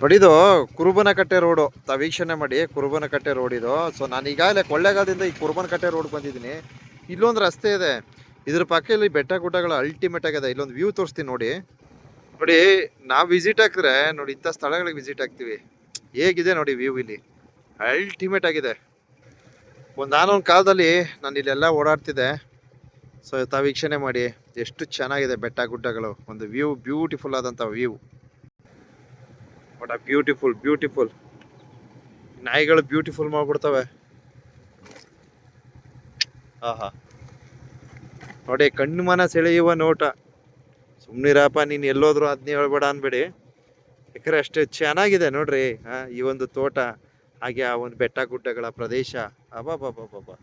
ನೋಡಿ ಇದು ಕುರುಬನಕಟ್ಟೆ ರೋಡು, ತಾವು ವೀಕ್ಷಣೆ ಮಾಡಿ ಕುರುಬನಕಟ್ಟೆ ರೋಡ್ ಇದು. ಸೊ ನಾನು ಈಗಾಗಲೇ ಕೊಳ್ಳೇಗಾಲದಿಂದ ಈ ಕುರುಬನಕಟ್ಟೆ ರೋಡ್ ಬಂದಿದ್ದೀನಿ. ಇಲ್ಲೊಂದು ರಸ್ತೆ ಇದೆ. ಇದ್ರ ಪಕ್ಕದಲ್ಲಿ ಬೆಟ್ಟ ಗುಡ್ಡಗಳು ಅಲ್ಟಿಮೇಟ್ ಆಗಿದೆ. ಇಲ್ಲೊಂದು ವ್ಯೂ ತೋರಿಸ್ತೀನಿ ನೋಡಿ. ನೋಡಿ, ನಾವು ವಿಸಿಟ್ ಹಾಕಿದ್ರೆ, ನೋಡಿ, ಇಂಥ ಸ್ಥಳಗಳಿಗೆ ವಿಸಿಟ್ ಆಗ್ತೀವಿ ಹೇಗಿದೆ ನೋಡಿ ವ್ಯೂ ಇಲ್ಲಿ? ಅಲ್ಟಿಮೇಟ್ ಆಗಿದೆ. ಒಂದು ನಾನೊಂದು ಕಾಲದಲ್ಲಿ ನಾನು ಇಲ್ಲೆಲ್ಲ ಓಡಾಡ್ತಿದ್ದೆ. ಸೊ ತಾವು ವೀಕ್ಷಣೆ ಮಾಡಿ ಎಷ್ಟು ಚೆನ್ನಾಗಿದೆ ಬೆಟ್ಟ ಗುಡ್ಡಗಳು. ಒಂದು ವ್ಯೂ ಬ್ಯೂಟಿಫುಲ್ ಆದಂಥ ವ್ಯೂ ಆ ಬ್ಯೂಟಿಫುಲ್ ಬ್ಯೂಟಿಫುಲ್ ನಾಯಿಗಳು ಬ್ಯೂಟಿಫುಲ್ ಮಾಡ್ಬಿಡ್ತವೆ. ಆಹಾ. ನೋಡಿ, ಕಣ್ಣು ಮನ ಸೆಳೆಯುವ ನೋಟ. ಸುಮ್ಮನಿರಪ್ಪ ನೀನು ಎಲ್ಲೋದ್ರು ಅದನ್ನೇ ಹೇಳ್ಬೇಡ ಅನ್ಬೇಡಿ ಯಾಕಂದ್ರೆ ಅಷ್ಟೇ ಚೆನ್ನಾಗಿದೆ ನೋಡ್ರಿ ಹಾ ಈ ಒಂದು ತೋಟ, ಹಾಗೆ ಆ ಒಂದು ಬೆಟ್ಟ ಗುಡ್ಡಗಳ ಪ್ರದೇಶ. ಅಬ್ಬಾಬಾಬಾಬಾ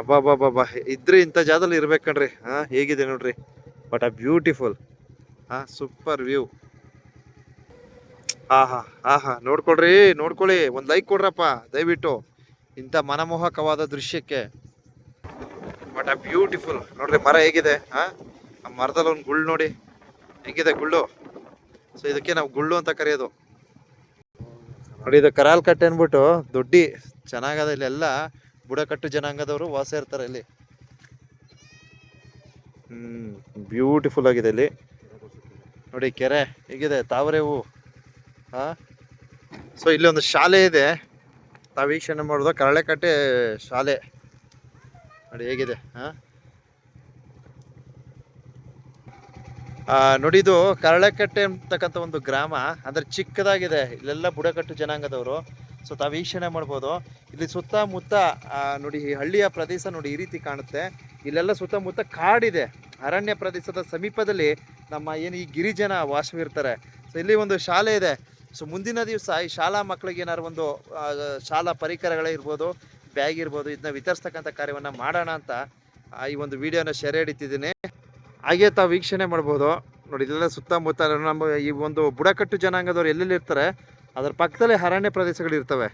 ಅಬ್ಬಾಬಾಬಾಬಾ ಇದ್ರೆ ಇಂಥ ಜಾಗದಲ್ಲಿ ಇರ್ಬೇಕು ಕಣ್ರಿ ಹಾ ಹೇಗಿದೆ ನೋಡ್ರಿ. ಬಟ್ ಆ ಬ್ಯೂಟಿಫುಲ್ ಹಾ ಸೂಪರ್ ವ್ಯೂ ಆಹಾ ಆಹಾ, ನೋಡ್ಕೊಳ್ರಿ, ನೋಡ್ಕೊಳ್ಳಿ, ಒಂದು ಲೈಕ್ ಕೊಡ್ರಪ್ಪ, ದಯವಿಟ್ಟು. ಇಂಥ ಮನಮೋಹಕವಾದ ದೃಶ್ಯಕ್ಕೆ. ಬಟ್ ಆ ಬ್ಯೂಟಿಫುಲ್ ನೋಡ್ರಿ, ಮರ ಹೇಗಿದೆ ಹಾಂ ಆ ಮರದಲ್ಲಿ ಒಂದು ಗುಳ್ಳು ನೋಡಿ. ಹೆಂಗಿದೆ ಗುಳ್ಳು? ಸೊ ಇದಕ್ಕೆ ನಾವು ಗುಳ್ಳು ಅಂತ ಕರೆಯೋದು. ನೋಡಿ, ಇದು ಕರಾಲ್ ಕಟ್ಟೆ ಅಂದ್ಬಿಟ್ಟು ದೊಡ್ಡಿ, ಚೆನ್ನಾಗದ ಇಲ್ಲೆಲ್ಲ ಬುಡಕಟ್ಟು ಜನಾಂಗದವರು ವಾಸ ಇರ್ತಾರೆ ಇಲ್ಲಿ. ಹ್ಮ್ ಬ್ಯೂಟಿಫುಲ್ ಆಗಿದೆ ಇಲ್ಲಿ. ನೋಡಿ, ಕೆರೆ, ಹೇಗಿದೆ, ತಾವರೆ ಹೂವು ಹಾ. ಸೊ ಇಲ್ಲಿ ಒಂದು ಶಾಲೆ ಇದೆ. ತಾವು ವೀಕ್ಷಣೆ ಮಾಡೋದು ಕರಳೆಕಟ್ಟೆ ಶಾಲೆ. ನೋಡಿ ಹೇಗಿದೆ ನೋಡಿ ಇದು ಕರಳೆಕಟ್ಟೆ ಅಂತಕ್ಕಂಥ ಒಂದು ಗ್ರಾಮ. ಅಂದರೆ ಚಿಕ್ಕದಾಗಿದೆ. ಇಲ್ಲೆಲ್ಲ ಬುಡಕಟ್ಟು ಜನಾಂಗದವರು. ಸೊ ತಾವು ವೀಕ್ಷಣೆ ಮಾಡ್ಬೋದು. ಇಲ್ಲಿ ಸುತ್ತಮುತ್ತ ನೋಡಿ ಈ ಹಳ್ಳಿಯ ಪ್ರದೇಶ ನೋಡಿ ಈ ರೀತಿ ಕಾಣುತ್ತೆ. ಇಲ್ಲೆಲ್ಲ ಸುತ್ತಮುತ್ತ ಕಾಡಿದೆ. ಅರಣ್ಯ ಪ್ರದೇಶದ ಸಮೀಪದಲ್ಲಿ ನಮ್ಮ ಏನು ಈ ಗಿರಿಜನ ವಾಸವಿರ್ತಾರೆ. ಸೊ ಇಲ್ಲಿ ಒಂದು ಶಾಲೆ ಇದೆ. ಸೊ ಮುಂದಿನ ದಿವಸ ಈ ಶಾಲಾ ಮಕ್ಕಳಿಗೆ ಏನಾದ್ರು ಒಂದು ಶಾಲಾ ಪರಿಕರಗಳೇ ಇರ್ಬೋದು, ಬ್ಯಾಗ್ ಇರ್ಬೋದು ಇದನ್ನ ವಿತರಿಸ್ತಕ್ಕಂಥ ಕಾರ್ಯವನ್ನು ಮಾಡೋಣ ಅಂತ ಈ ಒಂದು ವಿಡಿಯೋನ ಸೆರೆ ಹಿಡಿತಿದ್ದೀನಿ ಹಾಗೆ ತಾವು ವೀಕ್ಷಣೆ ಮಾಡ್ಬೋದು. ನೋಡಿ ಇದೆಲ್ಲ ಸುತ್ತಮುತ್ತ ನಮ್ಮ ಈ ಒಂದು ಬುಡಕಟ್ಟು ಜನಾಂಗದವ್ರು ಎಲ್ಲೆಲ್ಲಿ ಇರ್ತಾರೆ, ಅದರ ಪಕ್ಕದಲ್ಲೇ ಅರಣ್ಯ ಪ್ರದೇಶಗಳು ಇರ್ತವೆ.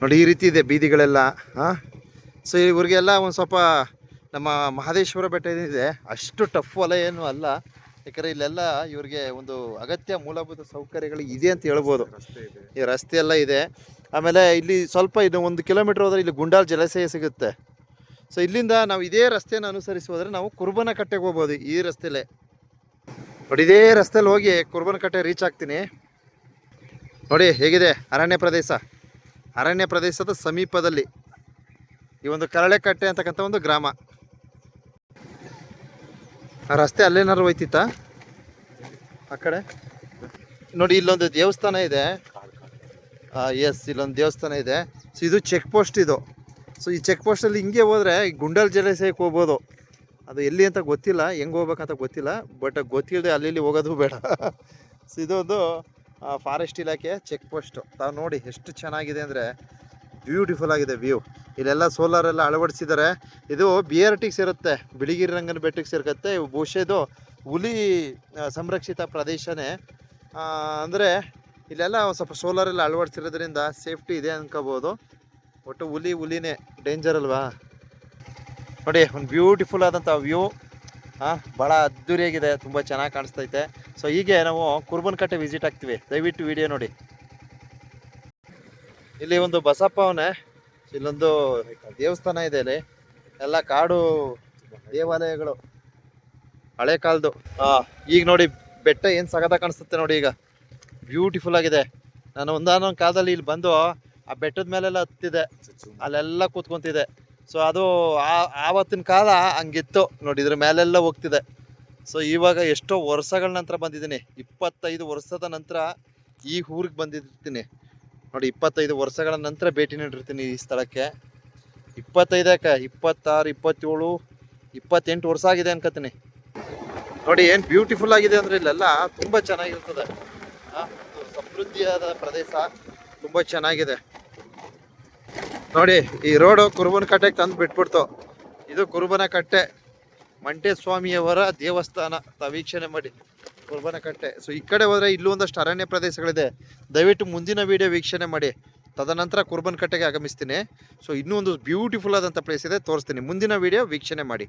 ನೋಡಿ, ಈ ರೀತಿ ಇದೆ ಬೀದಿಗಳೆಲ್ಲ, ಹಾಂ? ಸೊ ಇವ್ರಿಗೆಲ್ಲ ಒಂದು ಸ್ವಲ್ಪ ನಮ್ಮ ಮಹದೇಶ್ವರ ಬೆಟ್ಟ ಏನಿದೆ ಅಷ್ಟು ಟಫ್ ಅಲ್ಲ ಏನು ಅಲ್ಲ. ಯಾಕಂದರೆ ಇಲ್ಲೆಲ್ಲ ಇವ್ರಿಗೆ ಒಂದು ಅಗತ್ಯ ಮೂಲಭೂತ ಸೌಕರ್ಯಗಳು ಇದೆ ಅಂತ ಹೇಳ್ಬೋದು. ಈ ರಸ್ತೆ ಎಲ್ಲ ಇದೆ. ಆಮೇಲೆ ಇಲ್ಲಿ ಸ್ವಲ್ಪ ಇದು ಒಂದು ಕಿಲೋಮೀಟರ್ ಹೋದ್ರೆ ಇಲ್ಲಿ ಗುಂಡಾಲ್ ಜಲಾಶಯ ಸಿಗುತ್ತೆ. ಸೊ ಇಲ್ಲಿಂದ ನಾವು ಇದೇ ರಸ್ತೆಯನ್ನು ಅನುಸರಿಸಿ ಹೋದ್ರೆ ನಾವು ಕುರ್ಬನ ಕಟ್ಟೆಗೆ ಹೋಗ್ಬೋದು ಈ ರಸ್ತೆಲೇ. ನೋಡಿ ಇದೇ ರಸ್ತೆಲಿ ಹೋಗಿ ಕುರ್ಬನ ಕಟ್ಟೆ ರೀಚ್ ಆಗ್ತೀನಿ. ನೋಡಿ ಹೇಗಿದೆ ಅರಣ್ಯ ಪ್ರದೇಶ? ಅರಣ್ಯ ಪ್ರದೇಶದ ಸಮೀಪದಲ್ಲಿ ಈ ಒಂದು ಕರಳೆಕಟ್ಟೆ ಅಂತಕ್ಕಂಥ ಒಂದು ಗ್ರಾಮ. ಆ ರಸ್ತೆ ಅಲ್ಲೇನಾರು ಹೋಯ್ತಿತ್ತ? ಆ ಕಡೆ? ನೋಡಿ, ಇಲ್ಲೊಂದು ದೇವಸ್ಥಾನ ಇದೆ. ಎಸ್ ಇಲ್ಲೊಂದು ದೇವಸ್ಥಾನ ಇದೆ. ಸೊ ಇದು ಚೆಕ್ ಪೋಸ್ಟ್ ಇದು. ಸೊ ಈ ಚೆಕ್ ಪೋಸ್ಟಲ್ಲಿ ಹಿಂಗೆ ಹೋದರೆ ಗುಂಡಲ್ ಜಲಾಶಯಕ್ಕೆ ಹೋಗ್ಬೋದು. ಅದು ಎಲ್ಲಿ ಅಂತ ಗೊತ್ತಿಲ್ಲ, ಹೆಂಗೆ ಹೋಗ್ಬೇಕಂತ ಗೊತ್ತಿಲ್ಲ ಬಟ್ ಗೊತ್ತಿಲ್ಲದೆ ಅಲ್ಲಿ ಹೋಗೋದು ಬೇಡ. ಸೊ ಇದೊಂದು ಫಾರೆಸ್ಟ್ ಇಲಾಖೆ ಚೆಕ್ ಪೋಸ್ಟು ತಾವು ನೋಡಿ, ಎಷ್ಟು ಚೆನ್ನಾಗಿದೆ ಅಂದರೆ ಬ್ಯೂಟಿಫುಲ್ ಆಗಿದೆ ವ್ಯೂ ಇಲ್ಲೆಲ್ಲ ಸೋಲಾರ್ ಎಲ್ಲ ಅಳವಡಿಸಿದ್ದಾರೆ ಇದು ಬಿ ಆರ್ ಟಿಗೆ ಸೇರುತ್ತೆ. ಬಿಳಿಗಿರಿ ರಂಗನ ಬೆಟ್ಟಕ್ಕೆ ಸೇರ್ಕತ್ತೆ. ಬಹುಶಃ ಇದು ಹುಲಿ ಸಂರಕ್ಷಿತ ಪ್ರದೇಶನೇ. ಅಂದರೆ ಇಲ್ಲೆಲ್ಲ ಸ್ವಲ್ಪ ಸೋಲಾರ್ ಎಲ್ಲ ಅಳವಡಿಸಿರೋದ್ರಿಂದ ಸೇಫ್ಟಿ ಇದೆ ಅನ್ಕೋಬೋದು. ಒಟ್ಟು ಹುಲಿ ಹುಲಿನೇ ಡೇಂಜರ್ ಅಲ್ವಾ? ನೋಡಿ, ಒಂದು ಬ್ಯೂಟಿಫುಲ್ ಆದಂಥ ವ್ಯೂ ಹಾಂ ಭಾಳ ಅದ್ದೂರಿಯಾಗಿದೆ. ತುಂಬ ಚೆನ್ನಾಗಿ ಕಾಣಿಸ್ತೈತೆ. ಸೊ ಹೀಗೆ ನಾವು ಕುರ್ಬನ್ಕಟ್ಟೆ ವಿಸಿಟ್ ಆಗ್ತೀವಿ. ದಯವಿಟ್ಟು ವಿಡಿಯೋ ನೋಡಿ. ಇಲ್ಲಿ ಒಂದು ಬಸಪ್ಪ ಇಲ್ಲೊಂದು ದೇವಸ್ಥಾನ ಇದೆ ಇಲ್ಲಿ. ಎಲ್ಲ ಕಾಡು ದೇವಾಲಯಗಳು. ಹಳೆ ಕಾಲದ್ದು ಹಾ ಈಗ ನೋಡಿ ಬೆಟ್ಟ ಏನು ಸಗದ ಕಾಣಿಸುತ್ತೆ ನೋಡಿ ಈಗ. ಬ್ಯೂಟಿಫುಲ್ ಆಗಿದೆ. ನಾನು ಒಂದಾನೊಂದು ಕಾಲದಲ್ಲಿ ಇಲ್ಲಿ ಬಂದು ಆ ಬೆಟ್ಟದ ಮೇಲೆಲ್ಲ ಹತ್ತಿದೆ. ಅಲ್ಲೆಲ್ಲ ಕೂತ್ಕೊಂತಿದೆ ಸೊ ಅದು ಆ- ಆವತ್ತಿನ ಕಾಲ ಹಂಗಿತ್ತು. ನೋಡಿ, ಇದ್ರ ಮೇಲೆಲ್ಲ ಹೋಗ್ತಿದೆ. ಸೊ ಇವಾಗ ಎಷ್ಟೋ ವರ್ಷಗಳ ನಂತರ ಬಂದಿದ್ದೀನಿ. ಇಪ್ಪತ್ತೈದು ವರ್ಷದ ನಂತರ ಈ ಊರಿಗೆ ಬಂದಿರ್ತೀನಿ ನೋಡಿ, ಇಪ್ಪತ್ತೈದು ವರ್ಷಗಳ ನಂತರ ಭೇಟಿ ನೀಡಿರ್ತೀನಿ ಈ ಸ್ಥಳಕ್ಕೆ. ಇಪ್ಪತ್ತೈದಕ್ಕೆ ಇಪ್ಪತ್ತಾರು, ಇಪ್ಪತ್ತೇಳು, ಇಪ್ಪತ್ತೆಂಟು ವರ್ಷ ಆಗಿದೆ ಅನ್ಕೋತೀನಿ ನೋಡಿ, ಏನು ಬ್ಯೂಟಿಫುಲ್ ಆಗಿದೆ ಅಂದರೆ ಇಲ್ಲೆಲ್ಲ ತುಂಬ ಚೆನ್ನಾಗಿರ್ತದೆ. ಸಮೃದ್ಧಿಯಾದ ಪ್ರದೇಶ. ತುಂಬ ಚೆನ್ನಾಗಿದೆ. ನೋಡಿ, ಈ ರೋಡು ಕುರುಬನ ಕಟ್ಟೆಗೆ ತಂದು ಬಿಟ್ಬಿಡ್ತು. ಇದು ಕುರುಬನ ಕಟ್ಟೆ. ಮಂಟೇಸ್ವಾಮಿಯವರ ದೇವಸ್ಥಾನ. ವೀಕ್ಷಣೆ ಮಾಡಿ. ಕುರುಬನ ಕಟ್ಟೆ ಸೊ ಈ ಕಡೆ ಹೋದರೆ ಇಲ್ಲೂ ಒಂದಷ್ಟು ಅರಣ್ಯ ಪ್ರದೇಶಗಳಿದೆ. ದಯವಿಟ್ಟು ಮುಂದಿನ ವಿಡಿಯೋ ವೀಕ್ಷಣೆ ಮಾಡಿ. ತದನಂತರ ಕುರ್ಬನ್ಕಟ್ಟೆಗೆ ಆಗಮಿಸ್ತೀನಿ. ಸೊ ಇನ್ನೂ ಒಂದು ಬ್ಯೂಟಿಫುಲ್ ಆದಂಥ ಪ್ಲೇಸ್ ಇದೆ, ತೋರಿಸ್ತೀನಿ. ಮುಂದಿನ ವಿಡಿಯೋ ವೀಕ್ಷಣೆ ಮಾಡಿ.